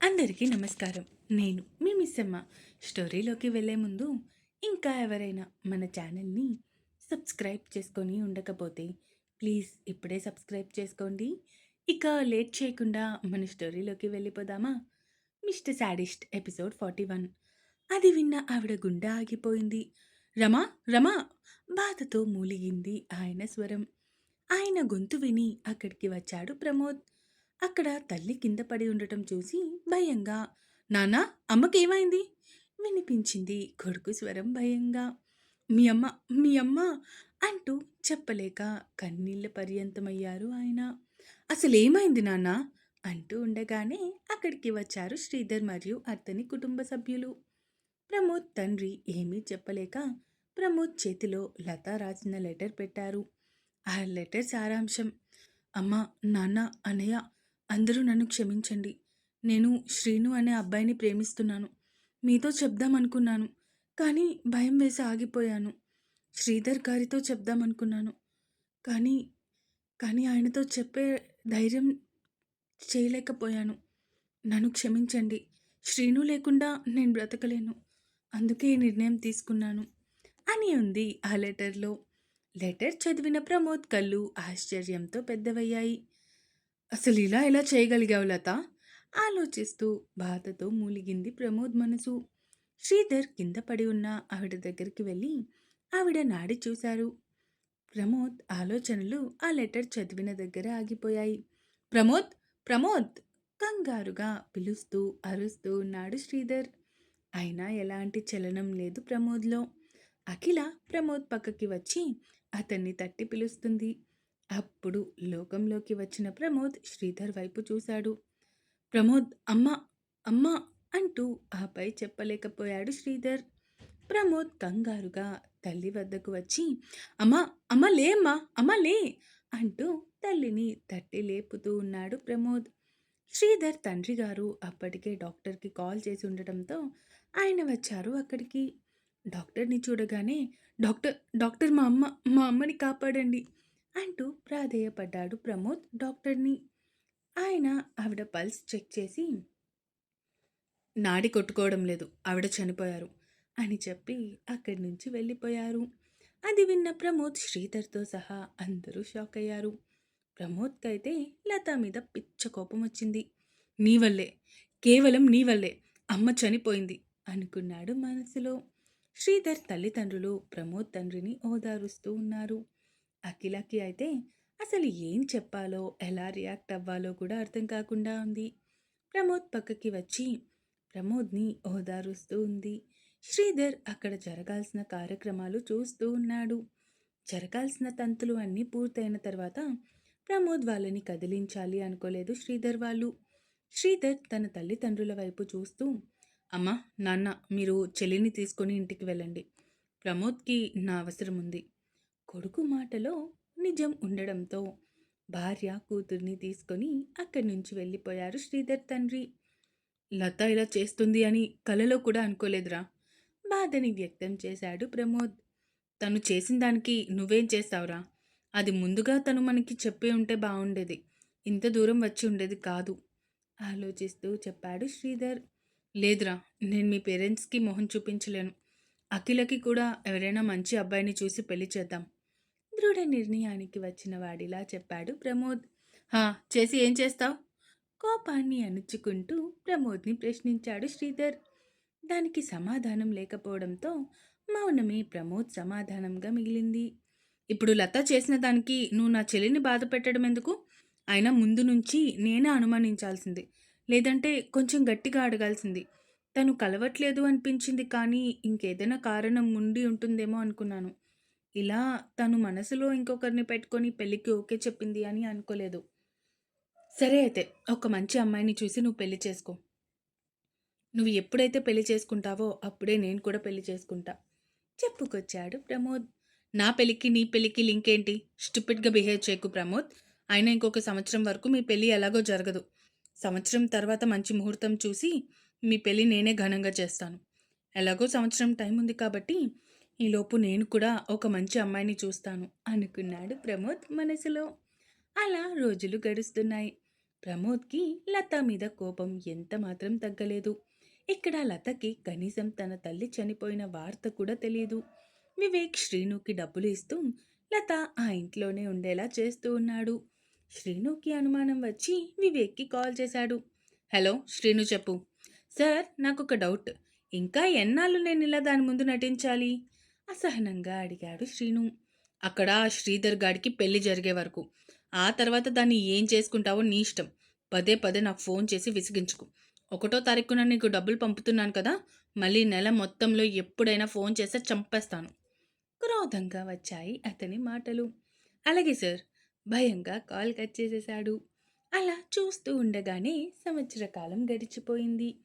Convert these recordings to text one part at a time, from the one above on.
అందరికీ నమస్కారం. నేను మీ మిస్సమ్మ. స్టోరీలోకి వెళ్ళే ముందు ఇంకా ఎవరైనా మన ఛానల్ని సబ్స్క్రైబ్ చేసుకొని ఉండకపోతే ప్లీజ్ ఇప్పుడే సబ్స్క్రైబ్ చేసుకోండి. ఇక లేట్ చేయకుండా మన స్టోరీలోకి వెళ్ళిపోదామా? Mister sadist episode forty one. అది విన్న ఆవిడ గుండె ఆగిపోయింది. రమా రమా! బాధతో మూలిగింది ఆయన స్వరం. ఆయన గొంతు విని అక్కడికి వచ్చాడు ప్రమోద్. అక్కడ తల్లి కింద పడి ఉండటం చూసి భయంగా నానా అమ్మకేమైంది? వినిపించింది కొడుకు స్వరం భయంగా. మీ అమ్మ మీ అమ్మ అంటూ చెప్పలేక కన్నీళ్ళ పర్యంతమయ్యారు ఆయన. అసలేమైంది నాన్న? అంటూ ఉండగానే అక్కడికి వచ్చారు శ్రీధర్ మరియు అతని కుటుంబ సభ్యులు. ప్రమోద్ తండ్రి ఏమీ చెప్పలేక ప్రమోద్ చేతిలో లత రాసిన లెటర్ పెట్టారు. ఆ లెటర్ సారాంశం. అమ్మ నాన్న అనయ్య అందరూ నన్ను క్షమించండి. నేను శ్రీను అనే అబ్బాయిని ప్రేమిస్తున్నాను. మీతో చెప్దామనుకున్నాను కానీ భయం వేసి ఆగిపోయాను. శ్రీధర్ గారితో చెప్దామనుకున్నాను కానీ కానీ ఆయనతో చెప్పే ధైర్యం చేయలేకపోయాను. నన్ను క్షమించండి. శ్రీను లేకుండా నేను బ్రతకలేను. అందుకే ఈ నిర్ణయం తీసుకున్నాను. అని ఉంది ఆ లెటర్లో. లెటర్ చదివిన ప్రమోద్ కళ్ళు ఆశ్చర్యంతో పెద్దవయ్యాయి. అసలు ఇలా ఎలా చేయగలిగావు లత? ఆలోచిస్తూ బాధతో మూలిగింది ప్రమోద్ మనసు. శ్రీధర్ కింద పడి ఉన్న ఆవిడ దగ్గరికి వెళ్ళి ఆవిడ నాడి చూశారు. ప్రమోద్ ఆలోచనలు ఆ లెటర్ చదివిన దగ్గర ఆగిపోయాయి. ప్రమోద్ ప్రమోద్! కంగారుగా పిలుస్తూ అరుస్తూ ఉన్నాడు శ్రీధర్. అయినా ఎలాంటి చలనం లేదు ప్రమోద్లో. అఖిల ప్రమోద్ పక్కకి వచ్చి అతన్ని తట్టి పిలుస్తుంది. అప్పుడు లోకంలోకి వచ్చిన ప్రమోద్ శ్రీధర్ వైపు చూశాడు. ప్రమోద్ అమ్మ అమ్మ అంటూ ఆపై చెప్పలేకపోయాడు శ్రీధర్. ప్రమోద్ కంగారుగా తల్లి వద్దకు వచ్చి అమ్మా అమ్మ లే అమ్మా అమ్మ లే అంటూ తల్లిని తట్టి లేపుతూ ఉన్నాడు ప్రమోద్. శ్రీధర్ తండ్రి గారు అప్పటికే డాక్టర్కి కాల్ చేసి ఉండటంతో ఆయన వచ్చారు అక్కడికి. డాక్టర్ని చూడగానే డాక్టర్ డాక్టర్ మా అమ్మ మా అమ్మని కాపాడండి. అంటూ ప్రాధేయపడ్డాడు ప్రమోద్ డాక్టర్ని. ఆయన ఆవిడ పల్స్ చెక్ చేసి నాడి కొట్టుకోవడం లేదు ఆవిడ చనిపోయారు అని చెప్పి అక్కడి నుంచి వెళ్ళిపోయారు. అది విన్న ప్రమోద్ శ్రీధర్తో సహా అందరూ షాక్ అయ్యారు ప్రమోద్కైతే లత మీద పిచ్చ కోపం వచ్చింది. నీ వల్లే కేవలం నీ వల్లే అమ్మ చనిపోయింది అనుకున్నాడు మనసులో. శ్రీధర్ తల్లిదండ్రులు ప్రమోద్ తండ్రిని ఓదారుస్తూ ఉన్నారు. అఖిలకి అయితే అసలు ఏం చెప్పాలో ఎలా రియాక్ట్ అవ్వాలో కూడా అర్థం కాకుండా ఉంది. ప్రమోద్ పక్కకి వచ్చి ప్రమోద్ని ఓదారుస్తూ ఉంది. శ్రీధర్ అక్కడ జరగాల్సిన కార్యక్రమాలు చూస్తూ ఉన్నాడు. జరగాల్సిన తంతులు అన్నీ పూర్తయిన తర్వాత ప్రమోద్ వాళ్ళని కదిలించాలి అనుకోలేదు శ్రీధర్ వాళ్ళు. శ్రీధర్ తన తల్లిదండ్రుల వైపు చూస్తూ అమ్మ నాన్న మీరు చెల్లిని తీసుకొని ఇంటికి వెళ్ళండి. ప్రమోద్కి నా అవసరం ఉంది. కొడుకు మాటలో నిజం ఉండడంతో భార్య కూతుర్ని తీసుకొని అక్కడి నుంచి వెళ్ళిపోయారు శ్రీధర్ తండ్రి. లత ఇలా చేస్తుంది అని కలలో కూడా అనుకోలేదురా. బాధని వ్యక్తం చేశాడు ప్రమోద్. తను చేసిన దానికి నువ్వేం చేస్తావురా? అది ముందుగా తను మనకి చెప్పే ఉంటే బాగుండేది ఇంత దూరం వచ్చి ఉండేది కాదు. ఆలోచిస్తూ చెప్పాడు శ్రీధర్. లేదురా నేను మీ పేరెంట్స్కి మొహం చూపించలేను. అఖిలకి కూడా ఎవరైనా మంచి అబ్బాయిని చూసి పెళ్ళి చేద్దాం. దృఢ నిర్ణయానికి వచ్చిన వాడిలా చెప్పాడు ప్రమోద్. హా చేసి ఏం చేస్తావు? కోపాన్ని అణుచుకుంటూ ప్రమోద్ని ప్రశ్నించాడు శ్రీధర్. దానికి సమాధానం లేకపోవడంతో మౌనమే ప్రమోద్ సమాధానంగా మిగిలింది. ఇప్పుడు లత చేసిన దానికి నువ్వు నా చెల్లిని బాధ పెట్టడం ఎందుకు? అయినా ముందు నుంచి నేనే అనుమానించాల్సింది. లేదంటే కొంచెం గట్టిగా అడగాల్సింది. తను కలవట్లేదు అనిపించింది కానీ ఇంకేదైనా కారణం ఉండి ఉంటుందేమో అనుకున్నాను. ఇలా తను మనసులో ఇంకొకరిని పెట్టుకొని పెళ్ళికి ఓకే చెప్పింది అని అనుకోలేదు. సరే అయితే ఒక మంచి అమ్మాయిని చూసి నువ్వు పెళ్ళి చేసుకో. నువ్వు ఎప్పుడైతే పెళ్ళి చేసుకుంటావో అప్పుడే నేను కూడా పెళ్ళి చేసుకుంటా. చెప్పుకొచ్చాడు ప్రమోద్. నా పెళ్ళికి నీ పెళ్ళికి లింక్ ఏంటి? స్టూపిడ్గా బిహేవ్ చేయకు ప్రమోద్. అయినా ఇంకొక సంవత్సరం వరకు మీ పెళ్ళి ఎలాగో జరగదు. సంవత్సరం తర్వాత మంచి ముహూర్తం చూసి మీ పెళ్ళి నేనే ఘనంగా చేస్తాను. ఎలాగో సంవత్సరం టైం ఉంది కాబట్టి ఈలోపు నేను కూడా ఒక మంచి అమ్మాయిని చూస్తాను అనుకున్నాడు ప్రమోద్ మనసులో. అలా రోజులు గడుస్తున్నాయి. ప్రమోద్కి లత మీద కోపం ఎంత మాత్రం తగ్గలేదు. ఇక్కడ లతకి కనీసం తన తల్లి చనిపోయిన వార్త కూడా తెలియదు వివేక్ శ్రీనుకి డబ్బులు ఇస్తూ లత ఆ ఇంట్లోనే ఉండేలా చేస్తూ ఉన్నాడు. శ్రీనుకి అనుమానం వచ్చి వివేక్కి కాల్ చేశాడు. హలో శ్రీను చెప్పు. సార్ నాకు ఒక డౌట్. ఇంకా ఎన్నాళ్ళు నేను ఇలా దాని ముందు నటించాలి? అసహనంగా అడిగాడు శ్రీను. అక్కడ శ్రీధర్ గాడికి పెళ్ళి జరిగే వరకు. ఆ తర్వాత దాన్ని ఏం చేసుకుంటావో నీ ఇష్టం. పదే పదే నాకు ఫోన్ చేసి విసిగించుకు. ఒకటో తారీఖున నీకు డబ్బులు పంపుతున్నాను కదా? మళ్ళీ నెల మొత్తంలో ఎప్పుడైనా ఫోన్ చేస్తే చంపేస్తాను. క్రోధంగా వచ్చాయి అతని మాటలు. అలాగే సార్ భయంగా కాల్ కట్ చేసేశాడు. అలా చూస్తూ ఉండగానే సంవత్సర కాలం గడిచిపోయింది.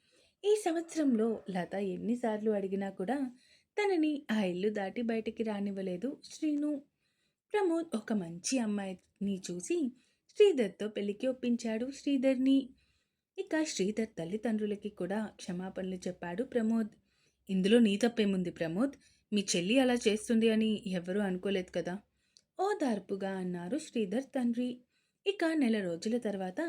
ఈ సంవత్సరంలో లత ఎన్నిసార్లు అడిగినా కూడా తనని ఆ ఇల్లు దాటి బయటికి రానివ్వలేదు. శ్రీను ప్రమోద్ ఒక మంచి అమ్మాయిని చూసి శ్రీధర్తో పెళ్ళికి ఒప్పించాడు. శ్రీధర్ని ఇక శ్రీధర్ తల్లిదండ్రులకి కూడా క్షమాపణలు చెప్పాడు ప్రమోద్. ఇందులో నీ తప్పేముంది ప్రమోద్? మీ చెల్లి అలా చేస్తుంది అని ఎవరూ అనుకోలేదు కదా? ఓదార్పుగా అన్నారు శ్రీధర్ తండ్రి. ఇక నెల రోజుల తర్వాత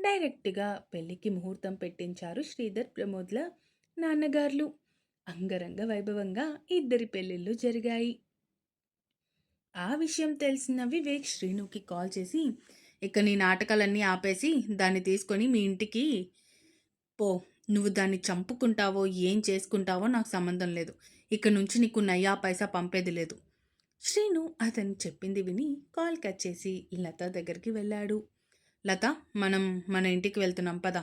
డైరెక్ట్గా పెళ్ళికి ముహూర్తం పెట్టించారు శ్రీధర్ ప్రమోద్ల నాన్నగార్లు. అంగరంగ వైభవంగా ఇద్దరి పెళ్ళిళ్ళు జరిగాయి. ఆ విషయం తెలిసిన వివేక్ శ్రీనుకి కాల్ చేసి ఇక నీ నాటకాలన్నీ ఆపేసి దాన్ని తీసుకొని మీ ఇంటికి పో. నువ్వు దాన్ని చంపుకుంటావో ఏం చేసుకుంటావో నాకు సంబంధం లేదు. ఇక నుంచి నీకు నయ్యా పైసా పంపేది లేదు. శ్రీను అతను చెప్పింది విని కాల్ కట్ చేసి లత దగ్గరికి వెళ్ళాడు. లత మనం మన ఇంటికి వెళ్తున్నాం పద.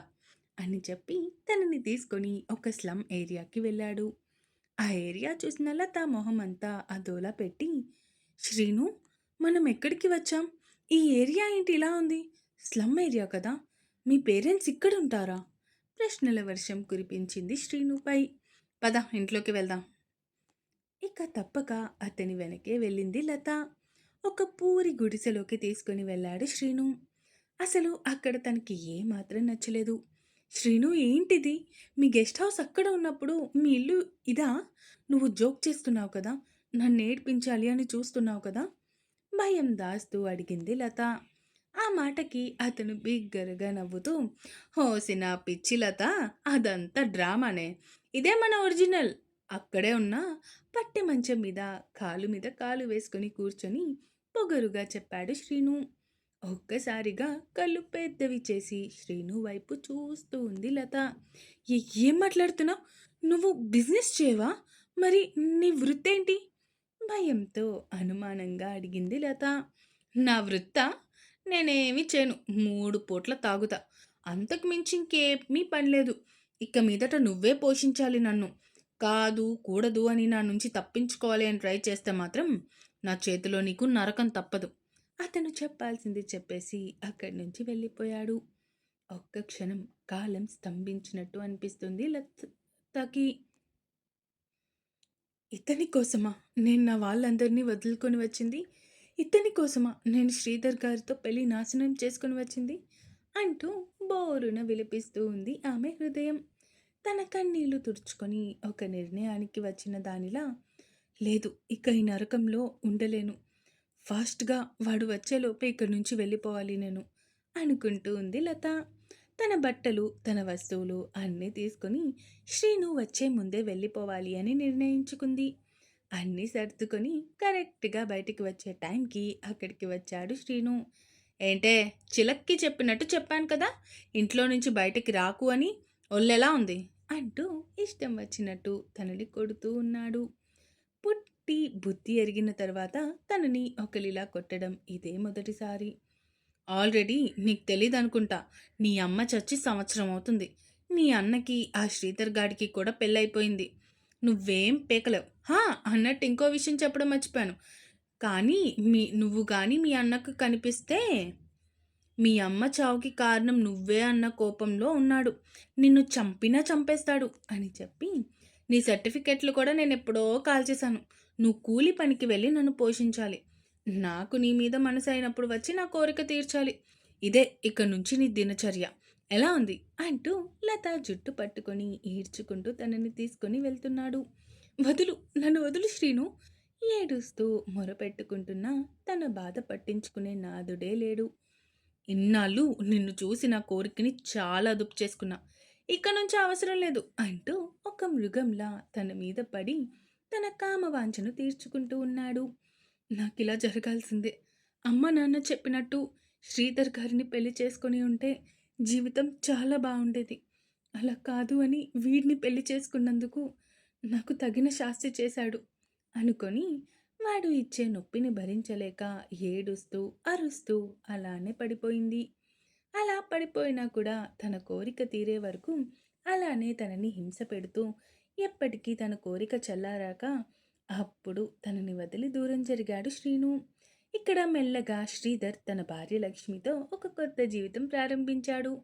అని చెప్పి తనని తీసుకొని ఒక స్లమ్ ఏరియాకి వెళ్ళాడు. ఆ ఏరియా చూసిన లత మొహం అంతా అదోలా పెట్టి శ్రీను మనం ఎక్కడికి వచ్చాం? ఈ ఏరియా ఏంటి ఇలా ఉంది? స్లమ్ ఏరియా కదా? మీ పేరెంట్స్ ఇక్కడ ఉంటారా? ప్రశ్నల వర్షం కురిపించింది శ్రీనుపై. పద ఇంట్లోకి వెళ్దాం. ఇక తప్పక అతని వెనకే వెళ్ళింది లత. ఒక పూరి గుడిసెలోకి తీసుకొని వెళ్ళాడు శ్రీను. అసలు అక్కడ తనకి ఏమాత్రం నచ్చలేదు. శ్రీను ఏంటిది? మీ గెస్ట్ హౌస్ అక్కడ ఉన్నప్పుడు మీ ఇల్లు ఇదా? నువ్వు జోక్ చేస్తున్నావు కదా? నన్ను నేర్పించాలి అని చూస్తున్నావు కదా? భయం దాస్తూ అడిగింది లత. ఆ మాటకి అతను బిగ్గరగా నవ్వుతూ హోసిన పిచ్చి లత అదంతా డ్రామానే. ఇదే మన ఒరిజినల్. అక్కడే ఉన్న పట్టె మంచం మీద కాలు మీద కాలు వేసుకుని కూర్చొని పొగరుగా చెప్పాడు శ్రీను. ఒక్కసారిగా కళ్ళు పెద్దవి చేసి శ్రీను వైపు చూస్తూ ఉంది లత. ఏం మాట్లాడుతున్నావు? నువ్వు బిజినెస్ చేయవా? మరి నీ వృత్తేంటి? భయంతో అనుమానంగా అడిగింది లత. నా వృత్త? నేనేమి చేయను. మూడు పూట్ల తాగుతా. అంతకు మించి ఇంకేమీ పని లేదు. ఇక మీదట నువ్వే పోషించాలి నన్ను. కాదు కూడదు అని నా నుంచి తప్పించుకోవాలి అని ట్రై చేస్తే మాత్రం నా చేతిలో నీకు నరకం తప్పదు. అతను చెప్పాల్సింది చెప్పేసి అక్కడి నుంచి వెళ్ళిపోయాడు. ఒక్క క్షణం కాలం స్తంభించినట్టు అనిపిస్తుంది. లతకి ఇతని కోసమా నేను నా వాళ్ళందరినీ వదులుకొని వచ్చింది? ఇతని కోసమా నేను శ్రీధర్ గారితో పెళ్ళి నాశనం చేసుకొని వచ్చింది? అంటూ బోరున విలిపిస్తూ ఉంది ఆమె హృదయం. తన కన్నీళ్ళు తుడుచుకొని ఒక నిర్ణయానికి వచ్చిన దానిలా లేదు ఇక ఈ నరకంలో ఉండలేను. ఫాస్ట్గా వాడు వచ్చేలోపే ఇక్కడి నుంచి వెళ్ళిపోవాలి నేను అనుకుంటూ ఉంది లత. తన బట్టలు తన వస్తువులు అన్నీ తీసుకొని శ్రీను వచ్చే ముందే వెళ్ళిపోవాలి అని నిర్ణయించుకుంది. అన్నీ సర్దుకొని కరెక్ట్గా బయటికి వచ్చే టైంకి అక్కడికి వచ్చాడు శ్రీను. ఏంటే చిలక్కి చెప్పినట్టు చెప్పాను కదా ఇంట్లో నుంచి బయటికి రాకు అని ఒళ్ళెలా ఉంది? అంటూ ఇష్టం వచ్చినట్టు తనని కొడుతూ ఉన్నాడు. పుట్ టీ బుద్ధి ఎరిగిన తర్వాత తనని ఒకలిలా కొట్టడం ఇదే మొదటిసారి. ఆల్రెడీ నీకు తెలియదు అనుకుంటా నీ అమ్మ చచ్చి సంవత్సరం అవుతుంది. నీ అన్నకి ఆ శ్రీధర్ గాడికి కూడా పెళ్ళైపోయింది నువ్వేం పేకలేవు. హా! అన్నట్టు ఇంకో విషయం చెప్పడం మర్చిపోయాను. కానీ మీ నువ్వు కానీ మీ అన్నకు కనిపిస్తే మీ అమ్మ చావుకి కారణం నువ్వే అన్న కోపంలో ఉన్నాడు. నిన్ను చంపినా చంపేస్తాడు అని చెప్పి నీ సర్టిఫికెట్లు కూడా నేను ఎప్పుడో కాల్చేశాను. నువ్వు కూలి పనికి వెళ్ళి నన్ను పోషించాలి. నాకు నీ మీద మనసు అయినప్పుడు వచ్చి నా కోరిక తీర్చాలి. ఇదే ఇక్కడ నుంచి నీ దినచర్య. ఎలా ఉంది? అంటూ లత జుట్టు పట్టుకొని ఈడ్చుకుంటూ తనని తీసుకొని వెళ్తున్నాడు. వదులు నన్ను వదులు శ్రీను. ఏడుస్తూ మొరపెట్టుకుంటున్నా తన బాధ పట్టించుకునే నాదుడే లేడు. ఇన్నాళ్ళు నిన్ను చూసి నా కోరికని చాలా అదుపు చేసుకున్నా. ఇక నుంచి అవసరం లేదు అంటూ ఒక మృగంలా తన మీద పడి తన కామవాంఛను తీర్చుకుంటూ ఉన్నాడు. నాకు ఇలా జరగాల్సిందే. అమ్మ నాన్న చెప్పినట్టు శ్రీధర్ గారిని పెళ్ళి చేసుకొని ఉంటే జీవితం చాలా బాగుండేది అలా కాదు అని వీడిని పెళ్ళి చేసుకున్నందుకు నాకు తగిన శాస్తి చేశాడు. అనుకొని వాడు ఇచ్చే నొప్పిని భరించలేక ఏడుస్తూ అరుస్తూ అలానే పడిపోయింది. అలా పడిపోయినా కూడా తన కోరిక తీరే వరకు అలానే తనని హింస పెడుతూ ఎప్పటికీ తన కోరిక చల్లారాక అప్పుడు తనని వదిలి దూరం జరిగాడు శ్రీను. ఇక్కడ మెల్లగా శ్రీధర్ తన భార్య లక్ష్మితో ఒక కొత్త జీవితం ప్రారంభించాడు.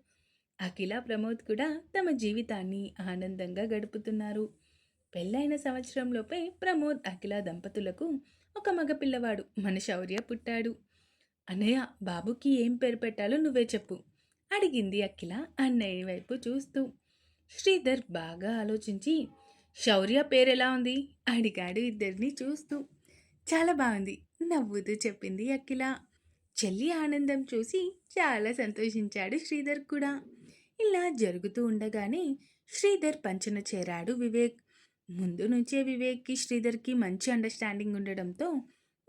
అఖిల ప్రమోద్ కూడా తమ జీవితాన్ని ఆనందంగా గడుపుతున్నారు. పెళ్ళైన సంవత్సరంలోపే ప్రమోద్ అఖిల దంపతులకు ఒక మగ పిల్లవాడు మన శౌర్య పుట్టాడు. అన్నయ్య బాబుకి ఏం పేరు పెట్టాలో నువ్వే చెప్పు అడిగింది అఖిల అన్నయ్య వైపు చూస్తూ. శ్రీధర్ బాగా ఆలోచించి శౌర్య పేరు ఎలా ఉంది? అడిగాడు ఇద్దరిని చూస్తూ. చాలా బాగుంది నవ్వుతూ చెప్పింది అఖిల. చెల్లి ఆనందం చూసి చాలా సంతోషించాడు శ్రీధర్ కూడా. ఇలా జరుగుతూ ఉండగానే శ్రీధర్ పంచన చేరాడు వివేక్. ముందు నుంచే వివేక్కి శ్రీధర్కి మంచి అండర్స్టాండింగ్ ఉండడంతో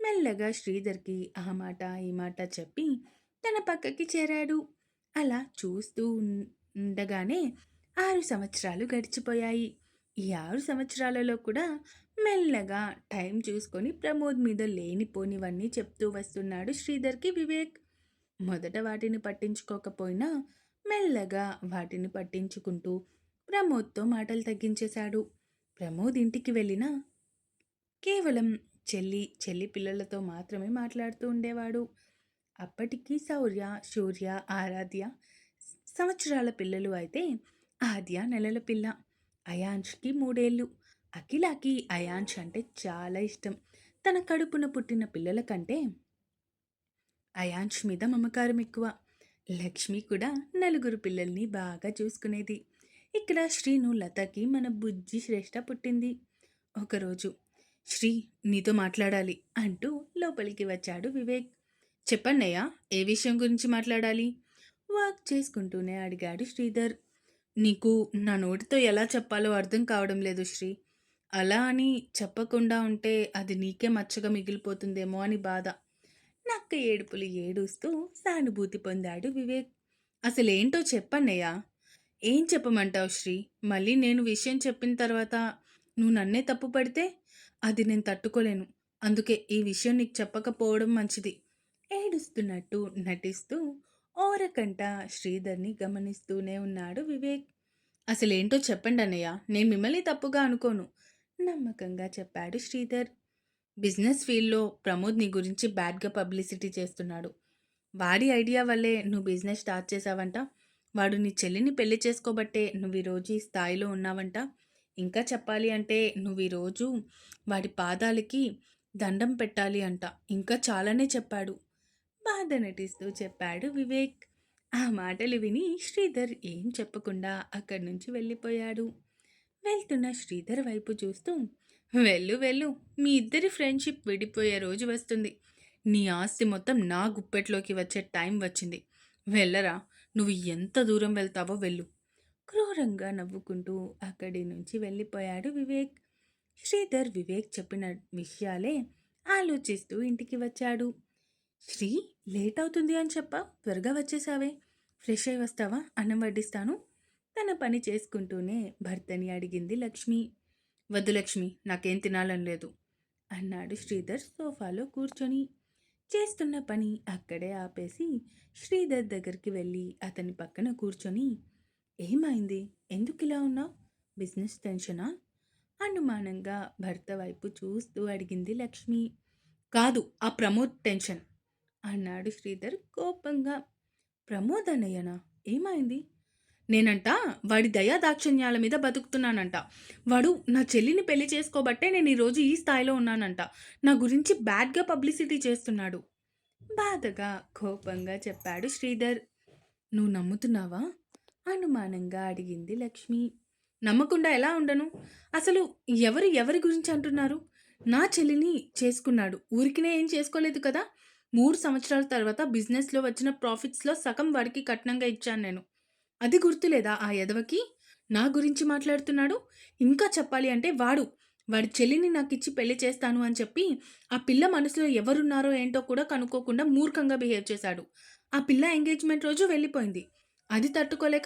మెల్లగా శ్రీధర్కి ఆ మాట ఈ మాట చెప్పి తన పక్కకి చేరాడు. అలా చూస్తూ ఉండగానే ఆరు సంవత్సరాలు గడిచిపోయాయి. ఈ ఆరు సంవత్సరాలలో కూడా మెల్లగా టైం చూసుకొని ప్రమోద్ మీద లేనిపోనివన్నీ చెప్తూ వస్తున్నాడు శ్రీధర్కి వివేక్. మొదట వాటిని పట్టించుకోకపోయినా మెల్లగా వాటిని పట్టించుకుంటూ ప్రమోద్తో మాటలు తగ్గించేశాడు. ప్రమోద్ ఇంటికి వెళ్ళినా కేవలం చెల్లి చెల్లి పిల్లలతో మాత్రమే మాట్లాడుతూ ఉండేవాడు. అప్పటికి శౌర్య శూర్య ఆరాధ్య సంవత్సరాల పిల్లలు అయితే ఆద్య నెలల పిల్ల. అయాంష్కి మూడేళ్ళు. అఖిలాకి అయాంష్ అంటే చాలా ఇష్టం. తన కడుపున పుట్టిన పిల్లల కంటే అయాంష్ మీద మమకారం ఎక్కువ. లక్ష్మి కూడా నలుగురు పిల్లల్ని బాగా చూసుకునేది. ఇక్కడ శ్రీను లతకి మన బుజ్జి శ్రేష్ఠ పుట్టింది. ఒకరోజు శ్రీ నీతో మాట్లాడాలి అంటూ లోపలికి వచ్చాడు వివేక్. చెప్పన్నయ్యా ఏ విషయం గురించి మాట్లాడాలి? వాక్ చేసుకుంటూనే అడిగాడు శ్రీధర్. నీకు నా నోటితో ఎలా చెప్పాలో అర్థం కావడం లేదు శ్రీ. అలా అని చెప్పకుండా ఉంటే అది నీకే మచ్చగా మిగిలిపోతుందేమో అని బాధ. నక్క ఏడుపులు ఏడుస్తూ సానుభూతి పొందాడు వివేక్. అసలేంటో చెప్పన్నయ్యా. ఏం చెప్పమంటావు శ్రీ? మళ్ళీ నేను విషయం చెప్పిన తర్వాత నువ్వు నన్నే తప్పు పడితే అది నేను తట్టుకోలేను. అందుకే ఈ విషయం నీకు చెప్పకపోవడం మంచిది. ఏడుస్తున్నట్టు నటిస్తూ ఓరకంట శ్రీధర్ని గమనిస్తూనే ఉన్నాడు వివేక్. అసలేంటో చెప్పండి అన్నయ్య నేను మిమ్మల్ని తప్పుగా అనుకోను నమ్మకంగా చెప్పాడు శ్రీధర్. బిజినెస్ ఫీల్డ్లో ప్రమోద్ నీ గురించి బ్యాడ్గా పబ్లిసిటీ చేస్తున్నాడు. వాడి ఐడియా వల్లే నువ్వు బిజినెస్ స్టార్ట్ చేసావంట వాడు నీ చెల్లిని పెళ్ళి చేసుకోబట్టే నువ్వు ఈరోజు ఈ స్థాయిలో ఉన్నావంట. ఇంకా చెప్పాలి అంటే నువ్వు ఈరోజు వాడి పాదాలకి దండం పెట్టాలి అంట. ఇంకా చాలానే చెప్పాడు. బాధ నటిస్తూ చెప్పాడు వివేక్. ఆ మాటలు విని శ్రీధర్ ఏం చెప్పకుండా అక్కడి నుంచి వెళ్ళిపోయాడు. వెళ్తున్న శ్రీధర్ వైపు చూస్తూ వెళ్ళు వెళ్ళు మీ ఇద్దరి ఫ్రెండ్షిప్ విడిపోయే రోజు వస్తుంది. నీ ఆస్తి మొత్తం నా గుప్పెట్లోకి వచ్చే టైం వచ్చింది. వెళ్ళరా నువ్వు ఎంత దూరం వెళ్తావో వెళ్ళు. క్రూరంగా నవ్వుకుంటూ అక్కడి నుంచి వెళ్ళిపోయాడు వివేక్. శ్రీధర్ వివేక్ చెప్పిన విషయాలే ఆలోచిస్తూ ఇంటికి వచ్చాడు. శ్రీ లేట్ అవుతుంది అని చెప్పా త్వరగా వచ్చేసావే ఫ్రెష్ అయి వస్తావా? అన్నం వడ్డిస్తాను. తన పని చేసుకుంటూనే భర్తని అడిగింది లక్ష్మి. వద్దు లక్ష్మి నాకేం తినాలని లేదు అన్నాడు శ్రీధర్ సోఫాలో కూర్చొని. చేస్తున్న పని అక్కడే ఆపేసి శ్రీధర్ దగ్గరికి వెళ్ళి అతని పక్కన కూర్చొని ఏమైంది? ఎందుకు ఇలా ఉన్నావు? బిజినెస్ టెన్షనా? అనుమానంగా భర్త వైపు చూస్తూ అడిగింది లక్ష్మి. కాదు ఆ ప్రమోద్ టెన్షన్. అన్నాడు శ్రీధర్ కోపంగా. ప్రమోద్ అన్నయ్యనా ఏమైంది? నేనంట వాడి దయా దాక్షిణ్యాల మీద బతుకుతున్నానంట. వాడు నా చెల్లిని పెళ్ళి చేసుకోబట్టే నేను ఈరోజు ఈ స్థాయిలో ఉన్నానంట. నా గురించి బ్యాడ్గా పబ్లిసిటీ చేస్తున్నాడు. బాధగా కోపంగా చెప్పాడు శ్రీధర్. నువ్వు నమ్ముతున్నావా? అనుమానంగా అడిగింది లక్ష్మి. నమ్మకుండా ఎలా ఉండను? అసలు ఎవరు ఎవరి గురించి అంటున్నారు? నా చెల్లిని చేసుకున్నాడు. ఊరికినే ఏం చేసుకోలేదు కదా? మూడు సంవత్సరాల తర్వాత బిజినెస్లో వచ్చిన ప్రాఫిట్స్లో సగం వాడికి కట్నంగా ఇచ్చాను నేను. అది గుర్తులేదా ఆ ఎదవకి నా గురించి మాట్లాడుతున్నాడు? ఇంకా చెప్పాలి అంటే వాడు. వాడి చెల్లిని నాకు ఇచ్చి పెళ్ళి చేస్తాను అని చెప్పి ఆ పిల్ల మనసులో ఎవరున్నారో ఏంటో కూడా కనుక్కోకుండా మూర్ఖంగా బిహేవ్ చేశాడు. ఆ పిల్ల ఎంగేజ్మెంట్ రోజు వెళ్ళిపోయింది. అది తట్టుకోలేక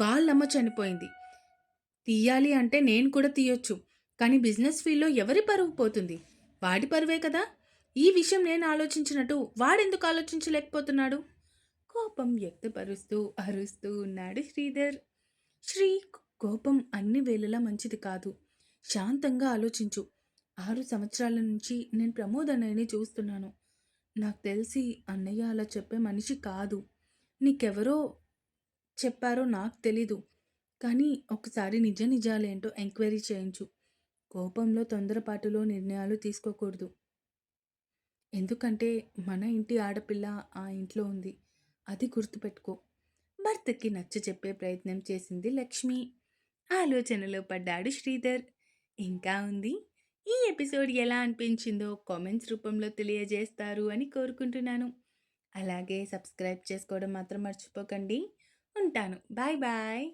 వాళ్ళమ్మ చనిపోయింది. తీయాలి అంటే నేను కూడా తీయొచ్చు. కానీ బిజినెస్ ఫీల్డ్లో ఎవరి పరువు పోతుంది? వాడి పరువే కదా? ఈ విషయం నేను ఆలోచించినట్టు వాడెందుకు ఆలోచించలేకపోతున్నాడు? కోపం వ్యక్తపరుస్తూ అరుస్తూ ఉన్నాడు శ్రీధర్. శ్రీ కోపం అన్ని వేళలా మంచిది కాదు. శాంతంగా ఆలోచించు. ఆరు సంవత్సరాల నుంచి నేను ప్రమోద్ అన్నయ్యని చూస్తున్నాను. నాకు తెలిసి అన్నయ్య అలా చెప్పే మనిషి కాదు. నీకెవరో చెప్పారో నాకు తెలీదు. కానీ ఒకసారి నిజ నిజాలేంటో ఎంక్వైరీ చేయించు. కోపంలో తొందరపాటులో నిర్ణయాలు తీసుకోకూడదు. ఎందుకంటే మన ఇంటి ఆడపిల్ల ఆ ఇంట్లో ఉంది. అది గుర్తుపెట్టుకో. భర్తకి నచ్చ చెప్పే ప్రయత్నం చేసింది లక్ష్మి. ఆలోచనలో పడ్డాడు శ్రీధర్. ఇంకా ఉంది? ఈ ఎపిసోడ్ ఎలా అనిపించిందో కామెంట్స్ రూపంలో తెలియజేస్తారు అని కోరుకుంటున్నాను. అలాగే సబ్స్క్రైబ్ చేసుకోవడం మాత్రం మర్చిపోకండి. ఉంటాను. Bye bye.